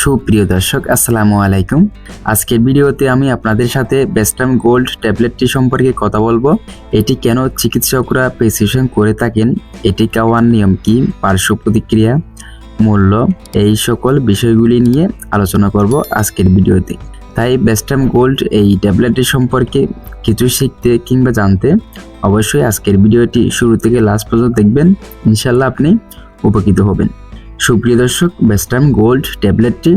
সুপ্রিয় দর্শক, আসসালামু আলাইকুম। আজকের ভিডিওতে আমি আপনাদের সাথে বেস্টাম গোল্ড ট্যাবলেটটি সম্পর্কে কথা বলব। এটি কেন চিকিৎসকরা প্রেসক্রিপশন করে থাকেন? এটি খাওয়ার নিয়ম কি? পার্শ্ব প্রতিক্রিয়া, মূল্য, এই সকল বিষয়গুলি নিয়ে আলোচনা করব আজকের ভিডিওতে। তাই বেস্টাম গোল্ড এই ট্যাবলেটটি সম্পর্কে কিছু শিখতে কিংবা জানতে অবশ্যই আজকের ভিডিওটি শুরু থেকে লাস্ট পর্যন্ত দেখবেন। ইনশাল্লাহ আপনি উপকৃত হবেন। সুপ্রিয় দর্শক বেস্টাম গোল্ড ট্যাবলেটটি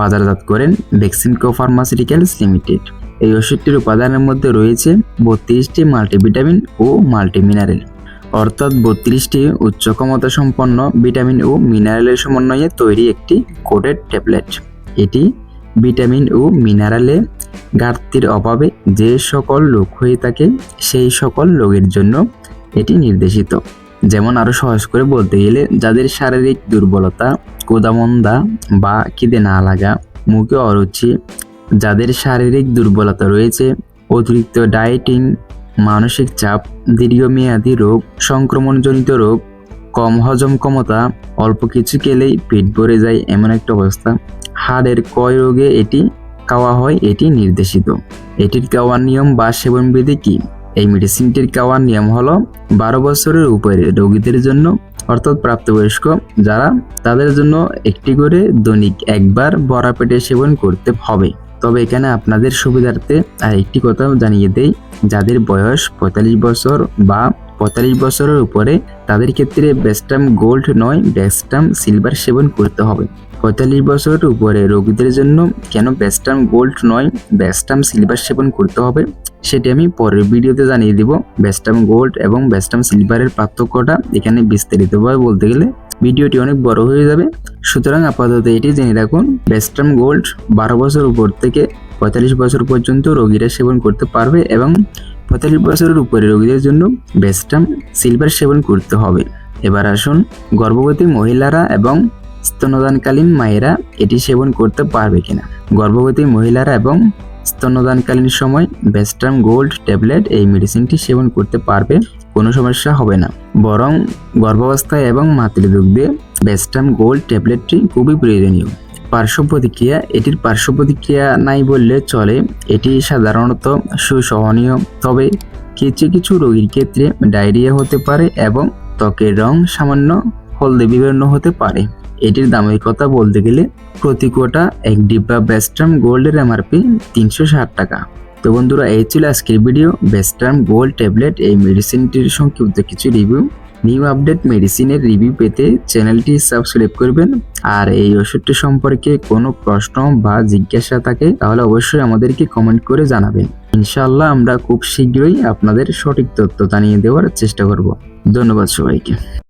বাজারজাত করেন ভ্যাকসিনকো ফার্মাসিউটিক্যালস লিমিটেড এই ওষুধটির উপাদানের মধ্যে রয়েছে বত্রিশটি মাল্টিভিটামিন ও মাল্টিমিনারেল। অর্থাৎ বত্রিশটি উচ্চ ক্ষমতা সম্পন্ন ভিটামিন ও মিনারেলের সমন্বয়ে তৈরি একটি কোডেড ট্যাবলেট। এটি ভিটামিন ও মিনারেলে ঘাটতির অভাবে যে সকল রোগ হয়ে থাকে, সেই সকল রোগের জন্য এটি নির্দেশিত। যেমন আরও সহজ করে বলতে গেলে, যাদের শারীরিক দুর্বলতা, কোদামন্দা বা খিদে না লাগা, মুখে অরুচি, যাদের শারীরিক দুর্বলতা রয়েছে, অতিরিক্ত ডায়েটিং মানসিক চাপ, দীর্ঘমেয়াদী রোগ, সংক্রমণজনিত রোগ, কম হজম ক্ষমতা, অল্প কিছু খেলেই পেট ভরে যায় এমন একটা অবস্থা। হাড়ের ক্ষয় রোগে এটি খাওয়া হয়, এটি নির্দেশিত। এটির খাওয়ার নিয়ম বা সেবনবিধি কি? এই মেডিসিনটির খাওয়ার নিয়ম হলো বারো বছরের উপরে রোগীদের জন্য অর্থাৎ প্রাপ্তবয়স্ক যারা তাদের জন্য একটি করে দৈনিক একবার বড়া পেটে সেবন করতে হবে। তবে এখানে আপনাদের সুবিধার্থে আর একটি কথা জানিয়ে দেয় যাদের বয়স পঁয়তাল্লিশ বছর বা পঁয়তাল্লিশ বছরের উপরে তাদের ক্ষেত্রে বেস্টাম গোল্ড নয় বেস্টাম সিলভার সেবন করতে হবে। পঁয়তাল্লিশ বছরের উপরে রোগীদের জন্য কেন বেস্টাম গোল্ড নয় বেস্টাম সিলভার সেবন করতে হবে, সেটি আমি পরের ভিডিওতে জানিয়ে দিব। বেস্টাম গোল্ড এবং বেস্টাম সিলভারের পার্থক্যটা এখানে বিস্তারিতভাবে বলতে গেলে ভিডিওটি অনেক বড় হয়ে যাবে। সুতরাং আপাতত এটি জেনে রাখুন বেস্টাম গোল্ড বারো বছর উপর থেকে পঁয়তাল্লিশ বছর পর্যন্ত রোগীরা সেবন করতে পারবে এবং পঁয়তাল্লিশ বছরের উপরে রোগীদের জন্য বেস্টাম সিলভার সেবন করতে হবে। এবার আসুন গর্ভবতী মহিলারা এবং স্তনদানকালীন মায়েরা এটি সেবন করতে পারবে কিনা। গর্ভবতী মহিলারা এবং স্তনদানকালীন সময় বেস্টাম গোল্ড ট্যাবলেট এই মেডিসিনটি সেবন করতে পারবে, কোনো সমস্যা হবে না। বরং গর্ভাবস্থায় এবং মাতৃদুগ্ধে বেস্টাম গোল্ড ট্যাবলেটটি খুবই প্রয়োজনীয়। পার্শ্ব প্রতিক্রিয়া, এটির পার্শ্ব প্রতিক্রিয়া নাই বললে চলে। এটি সাধারণত সুসহনীয়, তবে কিছু কিছু রোগীর ক্ষেত্রে ডায়রিয়া হতে পারে এবং ত্বকের রং সামান্য হলদে বিবর্ণ হতে পারে। এটির দামের কথা বলতে গেলে প্রতি কোটা এক ডিব্বা বেস্টার্ম গোল্ডের এমআরপি তিনশো ষাট টাকা। তো বন্ধুরা, এই ছিল আজকের ভিডিও বেস্টার্ম গোল্ড ট্যাবলেট এই মেডিসিনটির সংক্ষিপ্ত কিছু রিভিউ নিউ আপডেট মেডিসিনের রিভিউ পেতে চ্যানেলটি সাবস্ক্রাইব করবেন। আর এই ওষুধটি সম্পর্কে কোনো প্রশ্ন বা জিজ্ঞাসা থাকে, তাহলে অবশ্যই আমাদেরকে কমেন্ট করে জানাবেন। ইনশাআল্লাহ আমরা খুব শীঘ্রই আপনাদের সঠিক তথ্য জানিয়ে দেওয়ার চেষ্টা করব। ধন্যবাদ সবাইকে।